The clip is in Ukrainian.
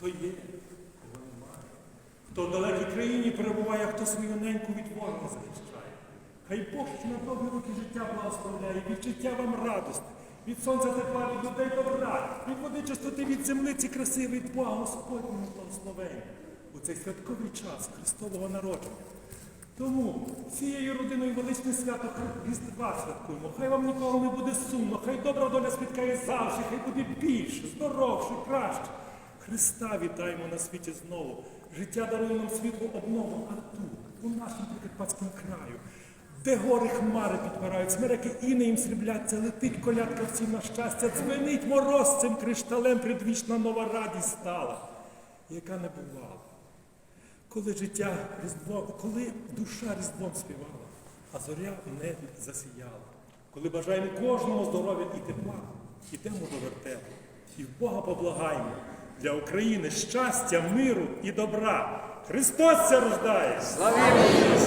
Хто є, його немає. Хто в далекій країні перебуває, хто свою неньку від ворога захищає. Хай Бог на довгі роки життя благословляє, від життя вам радости, від сонця тепла, від людей добра, від води чистоти, від землиці краси, від Бога Господнього благословення у цей святковий час Христового народження. Тому цією родиною величне свято Різдва святкуємо. Хай вам ніколи не буде сумно, хай добра доля спіткає завжди, хай буде більше, здоровше, краще. Христа вітаємо на світі знову. Життя дарує нам світло обнову, а тут, у нашому Прикарпатському краю, де гори хмари підпирають, смереки інеєм срібляться, летить колядка всім на щастя, дзвенить мороз цим кришталем, предвічна нова радість стала, яка не бувала. Коли життя різдво, коли душа різдвом співала, а зоря в небі засіяла, коли бажаємо кожному здоров'я і тепла, ідемо до вертепу і в Бога поблагаємо для України щастя, миру і добра. Христос ся рождає! Славімо!